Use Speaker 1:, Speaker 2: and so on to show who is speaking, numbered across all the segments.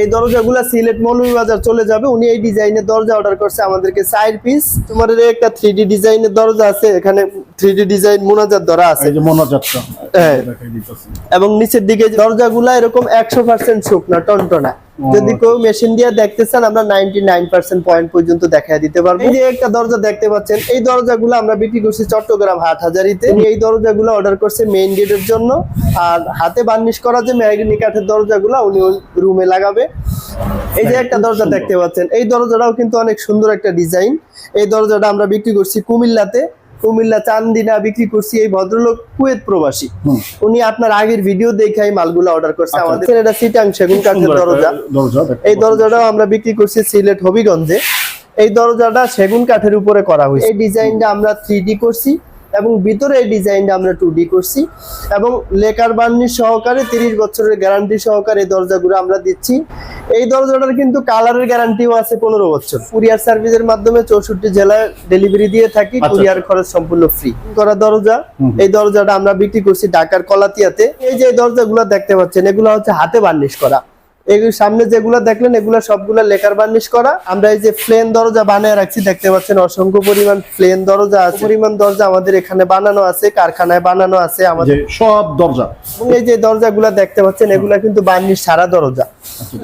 Speaker 1: এই দরজাগুলো সিলেট মৌলভীবাজার চলে যাবে। উনি এই ডিজাইনের দরজা অর্ডার করছে আমাদেরকে সাইড পিস তোমার একটা থ্রি ডি ডিজাইনের দরজা আছে এখানে থ্রি ডি ডিজাইন মোনাজার ধরা আছে।
Speaker 2: মনোজাতটা
Speaker 1: হ্যাঁ। এবং নিচের দিকে দরজাগুলা এরকম একশো পার্সেন্ট শুকনা টনটনা। যদি কেউ মেশিন দিয়ে দেখতে চান আমরা নাইনটি নাইন পার্সেন্ট পয়েন্ট পর্যন্ত দেখা দিতে পারব। এই যে একটা দরজা দেখতে পাচ্ছেন এই দরজাগুলো আমরা বিক্রি করছি চট্টগ্রাম হাট হাজারিতে এই দরজাগুলো অর্ডার করছে মেইন গেটের জন্য। আর হাতে বার্নিশ করা যে মেহগিনি কাঠের দরজাগুলো উনি রুমে লাগাবে। এই যে একটা দরজা দেখতে পাচ্ছেন এই দরজাটাও কিন্তু অনেক সুন্দর একটা ডিজাইন এই দরজাটা আমরা বিক্রি করছি কুমিল্লাতে। কুমিল্লা চান্দিনা বিক্রি করছি এই ভদ্রলোক কুয়েত প্রবাসী। উনি আপনার আগের ভিডিও দেখে এই মালগুলো অর্ডার করছে
Speaker 2: আচ্ছা।
Speaker 1: আমাদের। এটা সিটাং সেগুন কাঠের দরজা।
Speaker 2: দরজা
Speaker 1: এই দরজাটাও আমরা বিক্রি করছি সিলেট হবিগঞ্জে। এই দরজাটা সেগুন কাঠের উপরে করা হয়েছে। এই ডিজাইনটা আমরা থ্রি করছি। এবং ভিতরে এই ডিজাইনটা আমরা টু ডি করছি এবং লেকার বার্নিশ সহকারে তিরিশ বছরের গ্যারান্টি সহকারে এই দরজাগুলো আমরা দিচ্ছি। এই দরজাটার কিন্তু কালারের গ্যারান্টিও আছে পনেরো বছর। কুরিয়ার সার্ভিসের মাধ্যমে চৌষট্টি জেলায় ডেলিভারি দিয়ে থাকি
Speaker 2: আচ্ছা।
Speaker 1: কুরিয়ার খরচ সম্পূর্ণ ফ্রি করা দরজা? এই দরজাটা আমরা বিক্রি করছি ঢাকার কলাতিয়াতে। এই যে দরজাগুলো দেখতে পাচ্ছেন এগুলো হচ্ছে হাতে বার্নিশ করা। এই সামনে যেগুলো দেখলেন এগুলো সবগুলো লেকার বার্নিশ করা। আমরা এই যে প্লেন দরজা বানিয়ে রাখছি দেখতে পাচ্ছেন অসংখ্য পরিমাণ প্লেন দরজা আছে। পরিমাণ দরজা আমাদের এখানে বানানো আছে কারখানায় বানানো আছে আমাদের।
Speaker 2: সব দরজা।
Speaker 1: এবং এই যে দরজাগুলো দেখতে পাচ্ছেন এগুলা কিন্তু বার্নিশ সারা দরজা।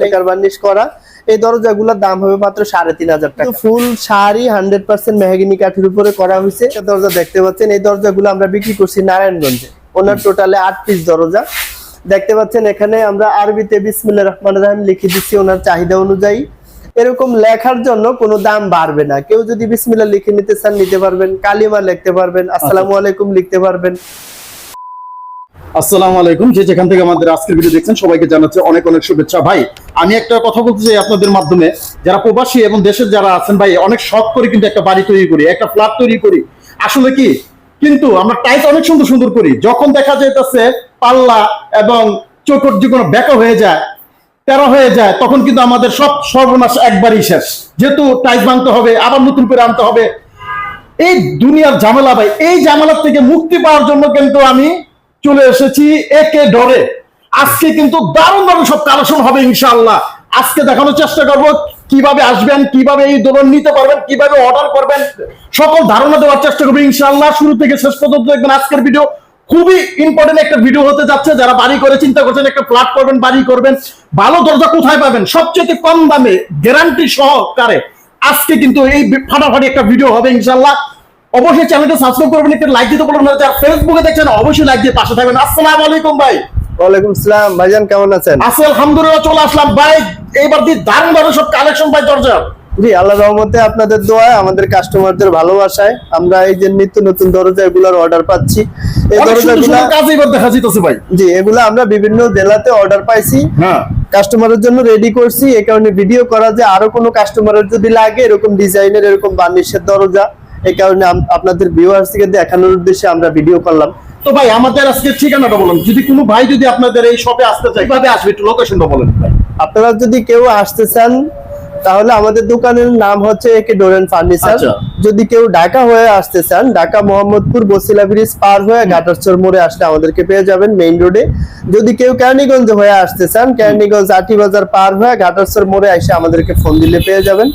Speaker 1: লেকার বার্নিশ করা। এই দরজাগুলোর দাম হবে মাত্র সাড়ে তিন হাজার টাকা। ফুল শাড়ি হান্ড্রেড পার্সেন্ট মেহাগিনি কাঠের উপরে করা হয়েছে। দরজা দেখতে পাচ্ছেন এই দরজাগুলো আমরা বিক্রি করছি নারায়ণগঞ্জে। ওনার টোটালে আট পিস দরজা। দেখতে পাচ্ছেন এখানে আমরা আরবিতে বিসমিল্লা রহমান রাহিম লিখে দিচ্ছি ওনার চাহিদা অনুযায়ী। এরকম লেখার জন্য কোনো দাম বাড়বে না। কেউ যদি বিসমিল্লা লিখে নিতে চান নিতে পারবেন। কালিমা লিখতে পারবেন। আসসালামু আলাইকুম লিখতে পারবেন।
Speaker 2: আসসালামু আলাইকুম। যে যেখান থেকে আমাদের আজকের ভিডিও দেখছেন সবাইকে জানাচ্ছি অনেক অনেক শুভেচ্ছা। ভাই আমি একটা কথা বলতে চাই আপনাদের মাধ্যমে। যারা প্রবাসী এবং দেশের যারা আছেন ভাই অনেক শখ করে কিন্তু একটা বাড়ি তৈরি করি একটা ফ্ল্যাট তৈরি করি। আসলে কি কিন্তু আমরা টাইস অনেক সুন্দর সুন্দর করি। যখন দেখা যাইতেছে পাল্লা এবং চোখর যে কোনো ব্যাকা হয়ে যায়, তেরা হয়ে যায়, তখন কিন্তু আমাদের সব সর্বনাশ একবারই শেষ। যেহেতু টাইস ভাঙতে হবে, আবার নতুন করে আনতে হবে। এই দুনিয়ার ঝামেলা ভাই, এই ঝামেলার থেকে মুক্তি পাওয়ার জন্য কিন্তু আমি চলে এসেছি একে ডরে। আজকে কিন্তু দারুণ দারুণ সব কালেকশন হবে ইনশাআল্লাহ। আজকে দেখানোর চেষ্টা করব কীভাবে আসবেন, কীভাবে এই দোলন নিতে পারবেন, কীভাবে অর্ডার করবেন, সকল ধারণা দেওয়ার চেষ্টা করব। ইনশাআল্লাহ শুরু থেকে শেষ পর্যন্ত দেখবেন আজকের ভিডিও খুবই ইম্পর্টেন্ট একটা ভিডিও হতে যাচ্ছে। যারা বাড়ি করে চিন্তা করছেন, একটা ফ্ল্যাট করবেন, বাড়ি করবেন, ভালো দরজা কোথায় পাবেন? সবচেয়ে কম দামে গ্যারান্টি সহকারে আজকে কিন্তু এই ফাটাফাটি একটা ভিডিও হবে ইনশাল্লাহ অবশ্যই চ্যানেলটা সাবস্ক্রাইব করবেন, একটা লাইক দিতে বলবেন যারা ফেসবুকে দেখছেন, অবশ্যই লাইক দিয়ে পাশে থাকবেন। আসসালামু আলাইকুম ভাই।
Speaker 1: ওয়ালাইকুম সালাম ভাইজান কেমন আছেন?
Speaker 2: আছে আলহামদুলিল্লাহ চলে আসলাম। ভাই এইবার দিয়ে দারুণ দারুণ সব কালেকশন ভাই দরজা
Speaker 1: জি আল্লাহ রহমতে আপনাদের দোয়ায় আমাদের কাস্টমারদের ভালোবাসায় আমরা এই যে নিত্য নতুন দরজা এগুলোর অর্ডার পাচ্ছি। এই দরজাগুলো
Speaker 2: দেখা যাইতেছে ভাই।
Speaker 1: জি এগুলো আমরা বিভিন্ন জেলাতে অর্ডার পাইছি।
Speaker 2: হ্যাঁ।
Speaker 1: কাস্টমারের জন্য রেডি করছি। এই কারণে ভিডিও করা যে আরও কোনো কাস্টমারের যদি লাগে এরকম ডিজাইনের এরকম বার্নিশের দরজা এই কারণে আপনাদের ভিউয়ার্স থেকে দেখানোর উদ্দেশ্যে আমরা ভিডিও করলাম।
Speaker 2: তো ভাই আমাদের আজকে ঠিকানাটা বলুন। যদি কোনো ভাই যদি আপনাদের এই শপে আসতে চায় কীভাবে আসবে? একটু লোকেশনটা বলেন ভাই।
Speaker 1: আপনারা যদি কেউ আসতে চান তাহলে আমাদের দোকানের নাম হচ্ছে একে ডোরেন ফার্নিচার।
Speaker 2: আচ্ছা।
Speaker 1: যদি কেউ ঢাকা হয়ে আসতে চান ঢাকা মোহাম্মদপুর বসিলা ব্রিজ পার হয়ে ঘাটারচর মোড়ে আসলে আমাদেরকে পেয়ে যাবেন মেইন রোডে যদি কেউ কেরানীগঞ্জ হয়ে আসতে চান কেরানীগঞ্জ আটি বাজার পার হয়ে ঘাটারচর মোড়ে এসে আমাদেরকে ফোন দিলে পেয়ে যাবেন।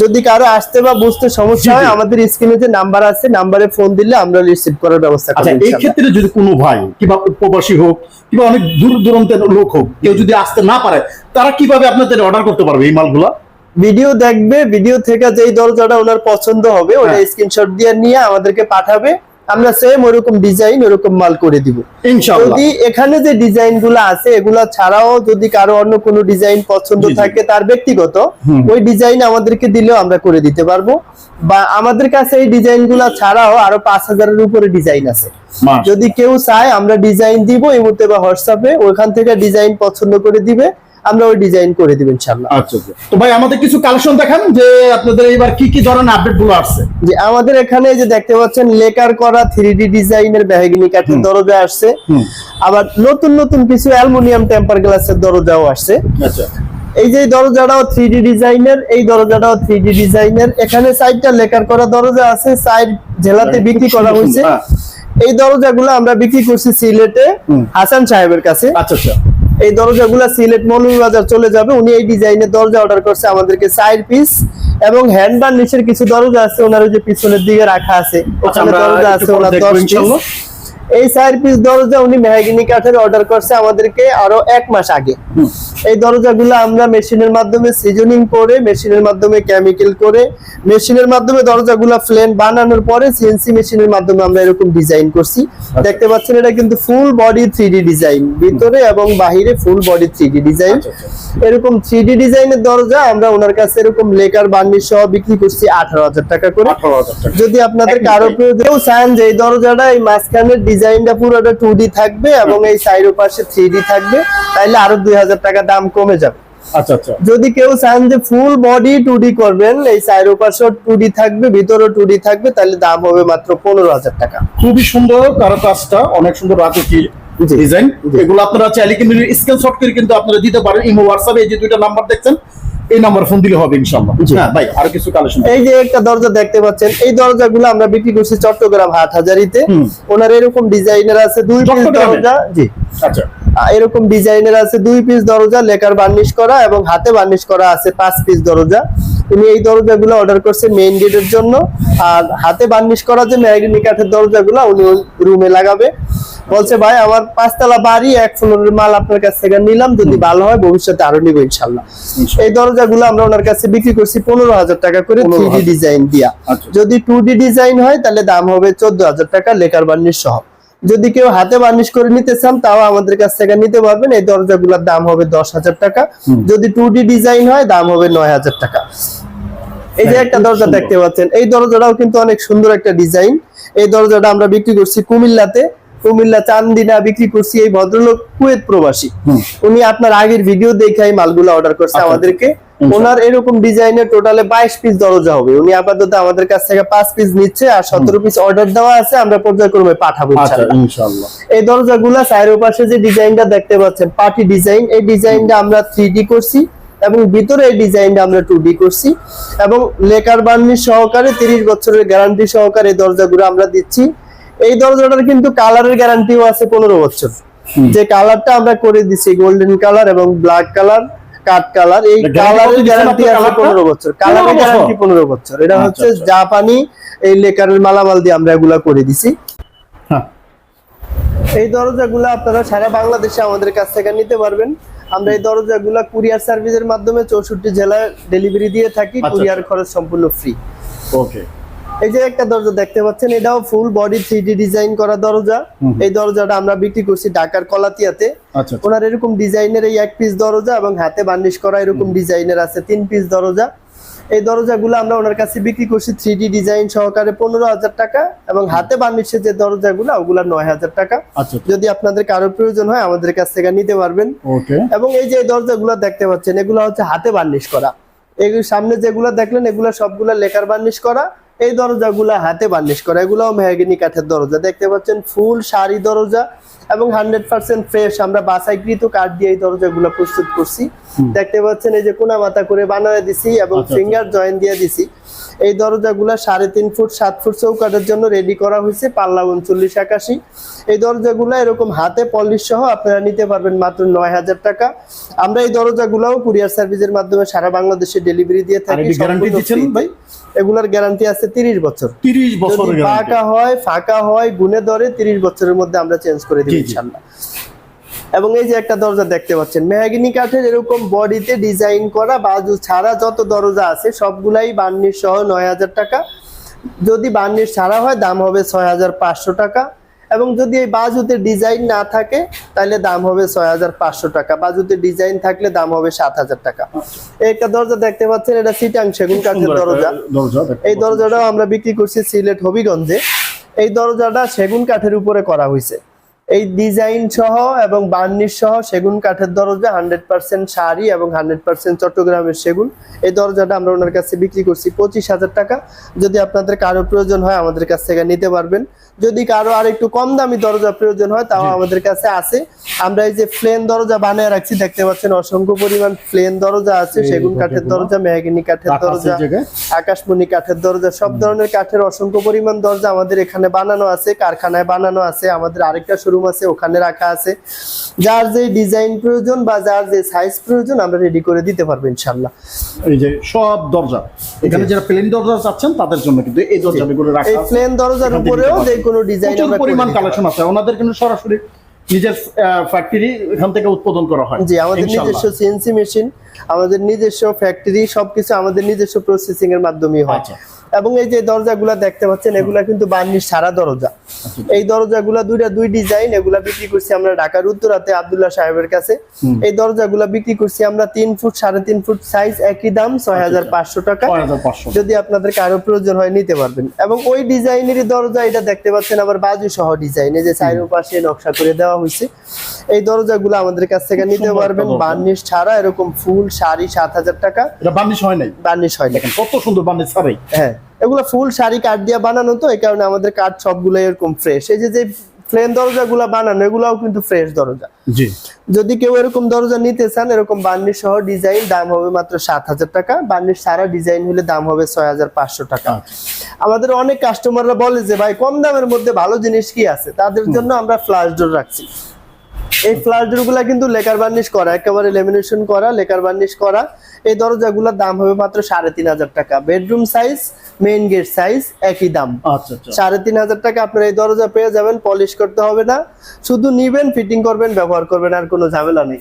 Speaker 1: যদি কারও আসতে বা বুঝতে সমস্যা হয় আমাদের স্ক্রিনে যে নাম্বার আছে নাম্বারে ফোন দিলে আমরা রিসিভ করার ব্যবস্থা
Speaker 2: আচ্ছা
Speaker 1: করব
Speaker 2: এই ক্ষেত্রে যদি কোনো ভাই কিংবা উপবাসী হোক কিংবা অনেক দূর দূরান্তের লোক হোক কেউ যদি আসতে না পারে তারা কীভাবে আপনাদের অর্ডার করতে পারবে এই মালগুলা?
Speaker 1: ভিডিও দেখবে ভিডিও থেকে যেই দরজাটা ওনার পছন্দ হবে ওটা
Speaker 2: হ্যাঁ।
Speaker 1: স্ক্রিনশট দিয়ে নিয়ে আমাদেরকে পাঠাবে। আমরা সেম ওরকম ডিজাইন ওরকম মাল করে দিব।
Speaker 2: ইনশাআল্লাহ।
Speaker 1: যদি এখানে যে ডিজাইনগুলো আছে এগুলা ছাড়াও যদি কারও অন্য কোনো ডিজাইন পছন্দ। থাকে তার ব্যক্তিগত ওই ডিজাইন আমাদেরকে দিলেও আমরা করে দিতে পারব। বা আমাদের কাছে এই ডিজাইনগুলা ছাড়াও আরও পাঁচ হাজারের উপরে ডিজাইন আছে। যদি কেউ চায় আমরা ডিজাইন দিব এই মুহূর্তে বা হোয়াটসঅ্যাপে ওখান থেকে ডিজাইন পছন্দ করে দিবে। আমরা ওই ডিজাইন করে দিব ইনশাল্লাহ
Speaker 2: আচ্ছা আচ্ছা। তো ভাই আমাদের কিছু কালেকশন দেখান যে আপনাদের এবার কি কি ধরনের আপডেটগুলো আসছে।
Speaker 1: যে আমাদের এখানে যে দেখতে পাচ্ছেন লেকার করা থ্রি ডি ডিজাইনের বেহাগিনি কাঠের দরজা আসছে। আবার নতুন নতুন কিছু অ্যালুমিনিয়াম টেম্পার গ্লাসের দরজাও আসছে।
Speaker 2: আচ্ছা।
Speaker 1: এই যে দরজাটাও থ্রি ডি ডিজাইনের এই দরজাটাও থ্রি ডি ডিজাইনের এখানে সাইডটা লেকার করা দরজা আছে সাইড জেলাতে বিক্রি করা হয়েছে।
Speaker 2: হ্যাঁ।
Speaker 1: এই দরজাগুলো আমরা বিক্রি করছি সিলেটে হাসান সাহেবের কাছে।
Speaker 2: আচ্ছা আচ্ছা।
Speaker 1: এই দরজাগুলো সিলেট মৌলভীবাজার চলে যাবে। উনি এই ডিজাইনের দরজা অর্ডার করছে আমাদেরকে সাইড পিস এবং হ্যান্ডবার নিচের কিছু দরজা আছে ওনার ওই যে পিছনের দিকে রাখা আছে।
Speaker 2: আচ্ছা,
Speaker 1: ওখানে দরজা আছে ওনার দশ। এই চার পিস দরজা উনি মেহাগিনি কাঠের অর্ডার করছে আমাদেরকে আরও এক মাস আগে। এই দরজাগুলো আমরা মেশিনের মাধ্যমে সিজনিং করে মেশিনের মাধ্যমে কেমিক্যাল করে মেশিনের মাধ্যমে দরজাগুলো ফ্লেন বানানোর পরে সিএনসি মেশিনের মাধ্যমে আমরা এরকম ডিজাইন করছি। দেখতে পাচ্ছেন এটা কিন্তু ফুল বডি থ্রি ডিজাইন ভিতরে এবং বাহিরে ফুল বডি থ্রি ডিজাইন
Speaker 2: আচ্ছা, আচ্ছা।
Speaker 1: এরকম থ্রি ডিজাইনের দরজা আমরা ওনার কাছে এরকম লেকার বার্নিশ সহ বিক্রি করছি আঠারো হাজার টাকা করে। যদি আপনাদের
Speaker 2: কারও।
Speaker 1: প্রয়োজন কেউ চান যে এই দরজাটা এই মাঝখানের ডিজাইনটা পুরোটা টু ডি থাকবে এবং এই সাইডের পাশে থ্রি থাকবে তাহলে আরও দুই হাজার টাকা দাম কমে যাবে।
Speaker 2: আচ্ছা আচ্ছা।
Speaker 1: যদি কেউ চান যে ফুল বডি টু করবেন এই সাইডের পাশে টু থাকবে ভিতরে টু থাকবে তাহলে দাম হবে মাত্র পনেরো হাজার টাকা।
Speaker 2: খুবই সুন্দর কারও কাজটা অনেক সুন্দর রাজকীয়। ডিজাইন এগুলো আপনারা চাইলে কিন্তু স্ক্রিনশট করে কিন্তু আপনারা দিতে পারেন। ইমো হোয়াটসঅ্যাপে এই যে দুইটা নাম্বার দেখছেন এই নাম্বার ফোন দিলে হবে ইনশাআল্লাহ। হ্যাঁ ভাই আরও কিছু কালেকশন
Speaker 1: এই যে একটা দরজা দেখতে পাচ্ছেন এই দরজাগুলো আমরা বিক্রি করছি চট্টগ্রাম হাট হাজারিতে। ওনার এরকম ডিজাইনের আছে দুই পিস দরজা। জি।
Speaker 2: আচ্ছা।
Speaker 1: এরকম ডিজাইনের আছে দুই পিস দরজা লেকার বার্নিশ করা এবং হাতে বার্নিশ করা আছে পাঁচ পিস দরজা। উনি এই দরজাগুলো অর্ডার করছে মেইন গেটের জন্য। আর হাতে বার্নিশ করা যে ম্যাগনি কাঠের দরজাগুলো উনি রুমে লাগাবে। বলছে ভাই আমার পাঁচতলা বাড়ি এক ফ্লোরের মাল আপনার কাছ থেকে নিলাম। যদি ভালো হয় ভবিষ্যতে আরও নিবো ইনশাল্লাহ। এই দরজাগুলো আমরা ওনার কাছে বিক্রি করছি পনেরো হাজার টাকা করে থ্রি
Speaker 2: 15,000
Speaker 1: ডিজাইন দিয়া।
Speaker 2: আচ্ছা।
Speaker 1: যদি টু ডি ডিজাইন হয় তাহলে দাম হবে চোদ্দ হাজার টাকা লেকার বার্নিশ সহ। যদি কেউ হাতে বার্নিশ করে নিতে চান তাও আমাদের কাছ থেকে নিতে পারবেন। এই দরজাগুলোর দাম হবে দশ হাজার টাকা। যদি টু ডি ডিজাইন হয় দাম হবে নয় হাজার টাকা। এই যে
Speaker 2: হ্যাঁ,
Speaker 1: একটা দরজা দেখতে পাচ্ছেন। এই দরজাটাও কিন্তু অনেক সুন্দর একটা ডিজাইন। এই দরজাটা আমরা বিক্রি করছি কুমিল্লাতে। কুমিল্লা চান্দিনা বিক্রি করছি এই ভদ্রলোক কুয়েত প্রবাসী। উনি আপনার আগের ভিডিও দেখে এই মালগুলো অর্ডার করছে আমাদেরকে। ওনার এরকম ডিজাইনের টোটালে বাইশ পিস দরজা হবে। উনি আপাতত আমাদের কাছ থেকে পাঁচ পিস নিচ্ছে আর সতেরো পিস অর্ডার দেওয়া আছে আমরা পর্যায়ক্রমে পাঠাবো
Speaker 2: আচ্ছা
Speaker 1: ইনশাআল্লাহ।
Speaker 2: ইনশাআল্লাহ।
Speaker 1: এই দরজাগুলা পাশে যে ডিজাইনটা দেখতে পাচ্ছেন পার্টি ডিজাইন এই ডিজাইনটা আমরা থ্রি করছি এবং ভিতরে এই ডিজাইনটা আমরা টু ডি করছি এবং লেকার বার্নিশ সহকারে তিরিশ বছরের গ্যারান্টি সহকারে এই দরজাগুলো আমরা দিচ্ছি। এই দরজাটার কিন্তু কালারের গ্যারান্টিও আছে পনেরো বছর। যে কালারটা আমরা করে দিচ্ছি গোল্ডেন কালার এবং ব্ল্যাক কালার কাঠ কালার এই কালারের গ্যারান্টি আছে পনেরো বছর। কালারের গ্যারান্টি পনেরো বছর। এটা
Speaker 2: আচ্ছা,
Speaker 1: হচ্ছে
Speaker 2: আচ্ছা।
Speaker 1: জাপানি এই লেকারের মালামাল দিয়ে আমরা এগুলা করে দিছি।
Speaker 2: হ্যাঁ।
Speaker 1: এই দরজাগুলো আপনারা সারা বাংলাদেশে আমাদের কাছ থেকে নিতে পারবেন। আমরা এই দরজাগুলো কুরিয়ার সার্ভিসের মাধ্যমে চৌষট্টি জেলায় ডেলিভারি দিয়ে থাকি।
Speaker 2: আচ্ছা,
Speaker 1: কুরিয়ার খরচ সম্পূর্ণ ফ্রি
Speaker 2: ওকে
Speaker 1: এই যে একটা দরজা দেখতে পাচ্ছেন এটাও ফুল বডি থ্রি ডিজাইন করা দরজা। এই দরজাটা আমরা বিক্রি করছি ঢাকার কলাতিয়াতে।
Speaker 2: আচ্ছা আচ্ছা।
Speaker 1: ওনার এরকম ডিজাইনের এই এক পিস দরজা এবং হাতে বার্নিশ করা এরকম ডিজাইনের আছে তিন পিস দরজা। এই দরজাগুলো আমরা ওনার কাছে বিক্রি করছি থ্রি ডিজাইন সহকারে পনেরো হাজার টাকা এবং হাতে বার্নিশের যে দরজাগুলো ওগুলা নয় হাজার টাকা।
Speaker 2: আচ্ছা
Speaker 1: যদি আপনাদের কারও প্রয়োজন হয় আমাদের কাছ থেকে নিতে পারবেন। এবং এই যে দরজাগুলো দেখতে পাচ্ছেন এগুলো হচ্ছে হাতে বার্নিশ করা। এই সামনে যেগুলো দেখলেন এগুলো সবগুলা লেকার বার্নিশ করা। এই দরজাগুলো হাতে বার্নিশ করা এগুলোও মেহাগিনি কাঠের দরজা। দেখতে পাচ্ছেন ফুল শাড়ি দরজা এবং হান্ড্রেড পার্সেন্ট ফ্রেশ। আমরা বাসাইকৃত কাঠ দিয়ে এই দরজাগুলো প্রস্তুত করছি। দেখতে পাচ্ছেন এই যে কোনা মাথা করে বানায় দিছি এবং
Speaker 2: আচ্ছা, আচ্ছা।
Speaker 1: ফিঙ্গার জয়েন দিয়ে দিছি। এই দরজাগুলো সাড়ে তিন ফুট সাত ফুট চৌকাঠের জন্য রেডি করা হয়েছে পাল্লা উনচল্লিশ একাশি। এই দরজাগুলো এরকম হাতে পলিশ সহ আপনারা নিতে পারবেন মাত্র নয় হাজার টাকা। আমরা এই দরজাগুলোও কুরিয়ার সার্ভিসের মাধ্যমে সারা বাংলাদেশে ডেলিভারি দিয়ে থাকি এগুলার গ্যারান্টি আছে তিরিশ বছর।
Speaker 2: তিরিশ বছর
Speaker 1: ফাঁকা হয় ফাঁকা হয় গুনে ধরে তিরিশ বছরের মধ্যে আমরা চেঞ্জ করে দিই। এবং এই যে একটা দরজা দেখতে পাচ্ছেন মেহাগিনি কাঠের এরকম বডিতে ডিজাইন করা বাজু ছাড়া যত দরজা আছে সবগুলাই বান্নির সহ নয় হাজার টাকা। যদি বান্নির ছাড়া হয় দাম হবে ছয় হাজার পাঁচশো টাকা। এবং যদি এই বাজুতে ডিজাইন না থাকে তাহলে দাম হবে ছয় হাজার পাঁচশো টাকা। বাজুতে ডিজাইন থাকলে দাম হবে সাত হাজার টাকা। একটা দরজা দেখতে পাচ্ছেন এটা সিটাং সেগুন কাঠের দরজা।
Speaker 2: দরজা
Speaker 1: এই দরজাটাও আমরা বিক্রি করছি সিলেট হবিগঞ্জে। এই দরজাটা সেগুন কাঠের উপরে করা হয়েছে। এই ডিজাইন সহ এবং বার্নিশ সহ সেগুন কাঠের দরজা হান্ড্রেড পার্সেন্ট শাড়ি এবং হান্ড্রেড পার্সেন্ট চট্টগ্রামের সেগুন। এই দরজাটা আমরা ওনার কাছে বিক্রি করছি পঁচিশ হাজার টাকা। যদি আপনাদের কারও প্রয়োজন হয় আমাদের কাছ থেকে নিতে পারবেন। যদি কারও আর একটু কম দামি দরজা প্রয়োজন হয় তাও আমাদের কাছে আছে। আমরা এই যে প্লেন দরজা বানিয়ে রাখছি দেখতে পাচ্ছেন অসংখ্য পরিমাণ প্লেন দরজা আছে। সেগুন কাঠের দরজা মেহাগিনি কাঠের দরজা আকাশমণি কাঠের দরজা সব ধরনের কাঠের অসংখ্য পরিমাণ দরজা আমাদের এখানে বানানো আছে কারখানায় বানানো আছে। আমাদের আরেকটা শোরুম রুম আছে ওখানে রাখা আছে। যার যে ডিজাইন প্রয়োজন বা যার যে সাইজ প্রয়োজন আমরা রেডি করে দিতে পারব ইনশাল্লাহ
Speaker 2: এই যে সব দরজা এখানে যারা প্লেন দরজা চাচ্ছেন তাদের জন্য কিন্তু এই দরজাগুলো রাখা
Speaker 1: এই। প্লেন দরজার উপরেও যে কোনো ডিজাইন
Speaker 2: পরিমাণ কালেকশন আছে ওনাদের কিন্তু সরাসরি নিজের ফ্যাক্টরি এখান থেকে উৎপাদন করা হয়
Speaker 1: জি আমাদের নিজস্ব সিএনসি মেশিন আমাদের নিজস্ব ফ্যাক্টরি সবকিছু আমাদের নিজস্ব প্রসেসিং এর মাধ্যমে হয়।
Speaker 2: আচ্ছা।
Speaker 1: এবং এই যে দরজাগুলা দেখতে পাচ্ছেন এগুলা কিন্তু বার্নিশ সারা দরজা। এই দরজাগুলা দুইটা দুই ডিজাইন এগুলা বিক্রি করছি আমরা ঢাকার উত্তরাতে আব্দুল্লাহ সাহেবের কাছে। এই দরজাগুলা বিক্রি করছি আমরা তিন ফুট সাড়ে তিন ফুট সাইজ একই দাম ছয় হাজার পাঁচশো টাকা। যদি আপনাদের কারও প্রয়োজন হয় নিতে পারবেন। এবং ওই ডিজাইনেরই দরজা এটা দেখতে পাচ্ছেন আবার বাজু সহ ডিজাইন এই যে চাইরো পাশে নকশা করে দেওয়া হয়েছে। এই দরজাগুলো আমাদের কাছ থেকে নিতে পারবেন। বার্নিশ ছাড়া এরকম ফুল শাড়ি সাত হাজার টাকা।
Speaker 2: বার্নিশ হয় নাই?
Speaker 1: বার্নিশ হয় না
Speaker 2: দেখেন কত সুন্দর বার্নিশ ছাড়াই।
Speaker 1: হ্যাঁ। এগুলো ফুল শাড়ি কাঠ দিয়ে বানানো তো এই কারণে আমাদের কাঠ সবগুলো এরকম ফ্রেশ এই যে যে প্লেন দরজাগুলো বানানো এগুলাও কিন্তু ফ্রেশ দরজা।
Speaker 2: জি।
Speaker 1: যদি কেউ এরকম দরজা নিতে চান এরকম বার্নিশ সহ ডিজাইন দাম হবে মাত্র সাত হাজার টাকা। বার্নিশ সারা ডিজাইন হলে দাম হবে ছয় হাজার পাঁচশো টাকা।
Speaker 2: আচ্ছা।
Speaker 1: আমাদের অনেক কাস্টমাররা বলে যে ভাই কম দামের মধ্যে ভালো জিনিস কি আছে? তাদের জন্য আমরা ফ্লাশ ডোর রাখছি। এই ফ্লাশ ডোরগুলা কিন্তু লেকার বার্নিশ করা একেবারে লেমিনেশন করা লেকার বার্নিশ করা। এই দরজাগুলোর দাম হবে মাত্র সাড়ে তিন হাজার টাকা। Bedroom size main gate size একই দাম।
Speaker 2: আচ্ছা আচ্ছা।
Speaker 1: সাড়ে তিন হাজার টাকা আপনার এই দরজা পেয়ে যাবেন পলিশ করতে হবে না। শুধু নিবেন ফিটিং করবেন ব্যবহার করবেন আর কোনো ঝামেলা নেই।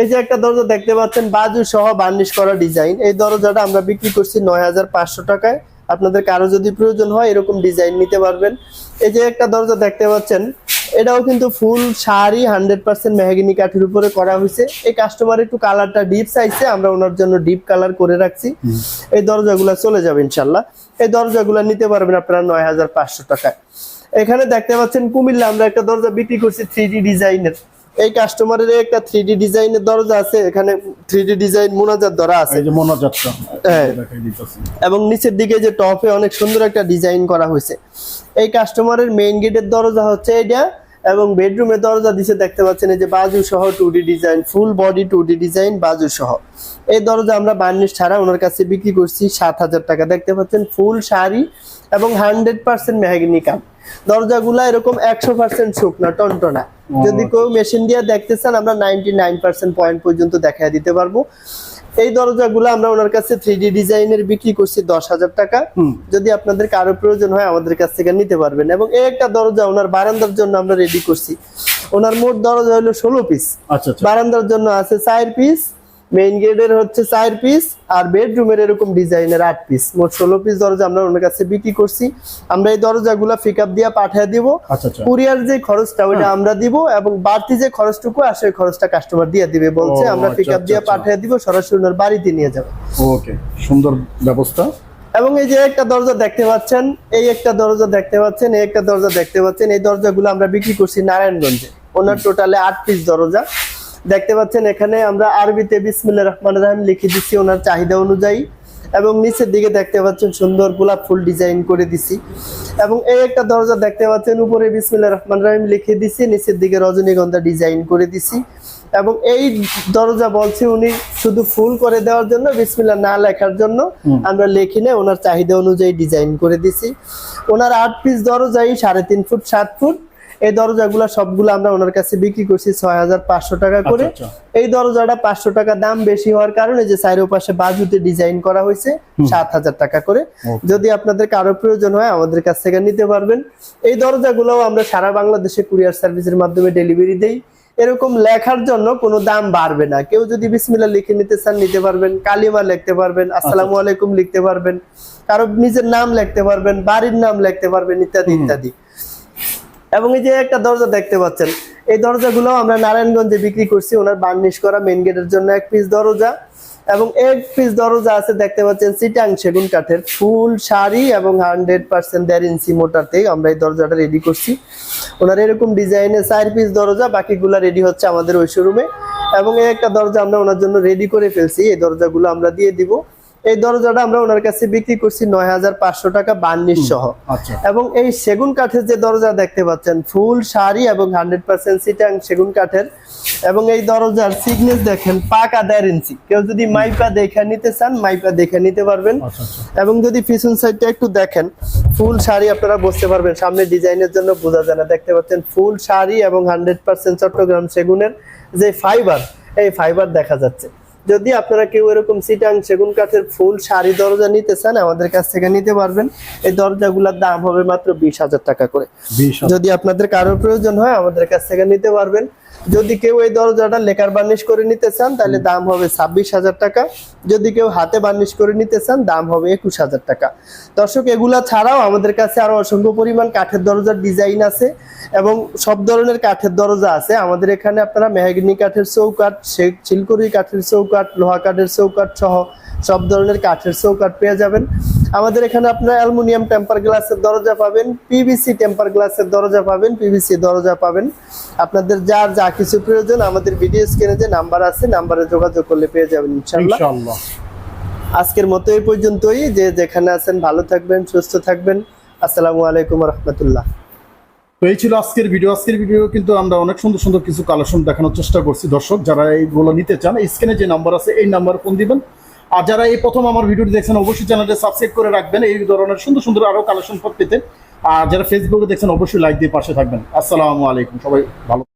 Speaker 1: এই যে একটা দরজা দেখতে পাচ্ছেন বাজু সহ বার্নিশ করা ডিজাইন এই দরজাটা আমরা বিক্রি করছি নয় হাজার পাঁচশো টাকায়। আপনাদের কারও যদি প্রয়োজন হয় এরকম ডিজাইন নিতে পারবেন। এই যে একটা দরজা দেখতে পাচ্ছেন এটাও কিন্তু ফুল শাড়ি হান্ড্রেড পার্সেন্ট মেহাগিনি কাঠের উপরে করা হয়েছে। এই কাস্টমার একটু কালারটা ডিপ চাইছে আমরা ওনার জন্য ডিপ কালার করে রাখছি। এই দরজাগুলো চলে যাবে ইনশাল্লাহ। এই দরজাগুলো নিতে পারবেন আপনারা নয় হাজার পাঁচশো টাকায়। এখানে দেখতে পাচ্ছেন কুমিল্লা আমরা একটা দরজা বিক্রি করছি থ্রি ডি ডিজাইনের। এই কাস্টমারের একটা থ্রি ডি ডিজাইনের দরজা আছে এখানে থ্রি ডি ডিজাইন মোনাজার ধরা আছে। হ্যাঁ। এবং নিচের দিকে যে টপে অনেক সুন্দর একটা ডিজাইন করা হয়েছে। এই কাস্টমারের মেইন গেটের দরজা হচ্ছে এটা এবং বেডরুমের দরজা দিছে দেখতে পাচ্ছেন এই যে বাজু সহ two D design full body two D design বাজু সহ। এই দরজা আমরা বার্নিশ ছাড়া ওনার কাছে বিক্রি করছি সাত হাজার টাকা। দেখতে পাচ্ছেন ফুল শাড়ি এবং হান্ড্রেড পার্সেন্ট মেহাগিনি কাম দরজাগুলা এরকম একশো পার্সেন্ট শুকনা টনটনা। যদি কেউ মেশিন দিয়ে দেখতে চান আমরা নাইনটি নাইন পার্সেন্ট পয়েন্ট পর্যন্ত দেখা দিতে পারব। এই দরজাগুলো আমরা ওনার কাছে থ্রি ডি ডিজাইনের বিক্রি করছি দশ হাজার টাকা। যদি আপনাদের কারও প্রয়োজন হয় আমাদের কাছ থেকে নিতে পারবেন। এবং এই একটা দরজা ওনার বারান্দার জন্য আমরা রেডি করছি। ওনার মোট দরজা হলো ষোলো পিস
Speaker 2: আচ্ছা আচ্ছা।
Speaker 1: বারান্দার জন্য আছে চার পিস মেইন গেটের হচ্ছে চার পিস আর বেডরুমের এরকম ডিজাইনের আট পিস মোট ষোলো পিস দরজা আমরা ওনার কাছে বিক্রি করছি। আমরা এই দরজাগুলো পিক আপ দিয়ে পাঠিয়ে দিব।
Speaker 2: আচ্ছা আচ্ছা।
Speaker 1: কুরিয়ার যে খরচটা ওইটা আমরা দিব এবং বাড়তি যে খরচটুকু আসে ওই খরচটা কাস্টমার দিয়ে দিবে। বলছে আমরা
Speaker 2: আচ্ছা,
Speaker 1: পিক আপ
Speaker 2: আচ্ছা,
Speaker 1: দিয়ে
Speaker 2: আচ্ছা।
Speaker 1: পাঠিয়ে দিব সরাসরি ওনার বাড়িতে নিয়ে যাবে।
Speaker 2: ওকে সুন্দর ব্যবস্থা।
Speaker 1: এবং এই যে একটা দরজা দেখতে পাচ্ছেন এই একটা দরজা দেখতে পাচ্ছেন এই একটা দরজা দেখতে পাচ্ছেন এই দরজাগুলো আমরা বিক্রি করছি নারায়ণগঞ্জে। ওনার টোটালে আট পিস দরজা। দেখতে পাচ্ছেন এখানে আমরা আরবিতে বিসমিল্লাহ রহমান রাহিম লিখে দিচ্ছি ওনার চাহিদা অনুযায়ী। এবং নিচের দিকে দেখতে পাচ্ছেন সুন্দর গোলাপ ফুল ডিজাইন করে দিছি। এবং এই একটা দরজা দেখতে পাচ্ছেন উপরে বিসমিল্লাহ রহমান রাহিম লিখে দিছি নিচের দিকে রজনীগন্ধা ডিজাইন করে দিছি। এবং এই দরজা বলছে উনি শুধু ফুল করে দেওয়ার জন্য বিসমিল্লাহ না লেখার জন্য। আমরা লিখি না ওনার চাহিদা অনুযায়ী ডিজাইন করে দিছি। ওনার আট পিস দরজাই সাড়ে তিন ফুট সাত ফুট। এই দরজাগুলো সবগুলো আমরা ওনার কাছে বিক্রি করছি ছয় হাজার পাঁচশো টাকা করে।
Speaker 2: আচ্ছা,
Speaker 1: এই দরজাটা পাঁচশো টাকা দাম বেশি হওয়ার কারণে যে চাইরো পাশে বাজুতে ডিজাইন করা হয়েছে সাত হাজার টাকা করে। যদি আপনাদের কারও প্রয়োজন হয় আমাদের কাছ থেকে নিতে পারবেন। এই দরজাগুলোও আমরা সারা বাংলাদেশে কুরিয়ার সার্ভিসের মাধ্যমে ডেলিভারি দেই। এরকম লেখার জন্য কোনো দাম বাড়বে না। কেউ যদি বিসমিল্লা লিখে নিতে চান নিতে পারবেন। কালিমা লিখতে পারবেন আসসালামু আলাইকুম লিখতে পারবেন। কারও নিজের নাম লিখতে পারবেন বাড়ির নাম লিখতে পারবেন ইত্যাদি ইত্যাদি। এবং এই যে একটা দরজা দেখতে পাচ্ছেন, এই দরজাগুলো আমরা নারায়ণগঞ্জে বিক্রি করছি। ওনার বার্নিশ করা মেন গেটের জন্য এক পিস দরজা এবং এক পিস দরজা আছে, দেখতে পাচ্ছেন সিটাং সেগুন কাঠের ফুল শাড়ি এবং হান্ড্রেড পার্সেন্ট দেড় ইঞ্চি মোটাতে আমরা এই দরজাটা রেডি করছি। ওনার এরকম ডিজাইনের চার পিস দরজা, বাকিগুলা রেডি হচ্ছে আমাদের ওই শোরুমে এবং এই একটা দরজা আমরা ওনার জন্য রেডি করে ফেলছি, এই দরজাগুলো আমরা দিয়ে দিব। এই দরজাটা আমরা ওনার কাছে বিক্রি করছি নয় হাজার পাঁচশো টাকা বার্নিশ সহ।
Speaker 2: আচ্ছা।
Speaker 1: এবং এই সেগুন কাঠের যে দরজা দেখতে পাচ্ছেন ফুল শাড়ি এবং হান্ড্রেড পার্সেন্ট সিটাং সেগুন কাঠের। এবং এই দরজার সিগনেস দেখেন পাকা দেড় ইঞ্চি। কেউ যদি মাইপা দেখে নিতে চান মাইপা দেখে নিতে পারবেন।
Speaker 2: আচ্ছা আচ্ছা।
Speaker 1: এবং যদি পিছন সাইডটা একটু দেখেন ফুল শাড়ি আপনারা বুঝতে পারবেন। সামনে ডিজাইনের জন্য বোঝা যায় না। দেখতে পাচ্ছেন ফুল শাড়ি এবং হান্ড্রেড পার্সেন্ট চট্টগ্রাম সেগুনের যে ফাইবার এই ফাইবার দেখা যাচ্ছে। যদি আপনারা কেউ এরকম সিটাং সেগুন কাঠের ফুল শাড়ি দরজা নিতে চান আমাদের কাছ থেকে নিতে পারবেন। এই দরজাগুলোর দাম হবে মাত্র বিশ হাজার টাকা করে। যদি আপনাদের কারোর প্রয়োজন হয় আমাদের কাছ থেকে নিতে পারবেন। যদি কেউ এই দরজাটা লেকার বার্নিশ করে নিতে চান তাহলে দাম হবে ছাব্বিশ হাজার টাকা। যদি কেউ হাতে বার্নিশ করে নিতে চান দাম হবে একুশ হাজার টাকা। দর্শক এগুলা ছাড়াও আমাদের কাছে আরও অসংখ্য পরিমাণ কাঠের দরজার ডিজাইন আছে এবং সব ধরনের কাঠের দরজা আছে। আমাদের এখানে আপনারা মেহাগিনি কাঠের চৌকাঠ শেখ চিলকুরি কাঠের চৌকাঠ লোহা কাঠের চৌকাঠ সহ সব ধরনের কাঠের চৌকাঠ পেয়ে যাবেন। আমাদের এখানে আপনারা অ্যালুমিনিয়াম টেম্পার গ্লাসের দরজা পাবেন পিভিসি টেম্পার গ্লাসের দরজা পাবেন পিভিসি দরজা পাবেন। আপনাদের যার যা কিছু প্রয়োজন আমাদের ভিডিও স্ক্রিনে যে নাম্বার আছে নাম্বারে যোগাযোগ করলে পেয়ে যাবেন ইনশাআল্লাহ।
Speaker 2: ইনশাআল্লাহ।
Speaker 1: আজকের মতো এই পর্যন্তই। যে যেখানে আছেন ভালো থাকবেন সুস্থ থাকবেন। আসসালামু আলাইকুম রহমতুল্লাহ।
Speaker 2: তো এই ছিল আজকের ভিডিও আজকের ভিডিও কিন্তু আমরা অনেক সুন্দর সুন্দর কিছু কালেকশন দেখানোর চেষ্টা করছি। দর্শক, যারা এইগুলো নিতে চান স্ক্রিনে যে নাম্বার আছে, এই নাম্বার ফোন দিবেন। আর যারা এই প্রথম আমার ভিডিওটি দেখছেন, অবশ্যই চ্যানেলটা সাবস্ক্রাইব করে রাখবেন। এই ধরনের সুন্দর সুন্দর আরও কালেকশন পেতে আর যারা ফেসবুকে দেখছেন, অবশ্যই লাইক দিয়ে পাশে থাকবেন। আসসালামু আলাইকুম। সবাই ভালো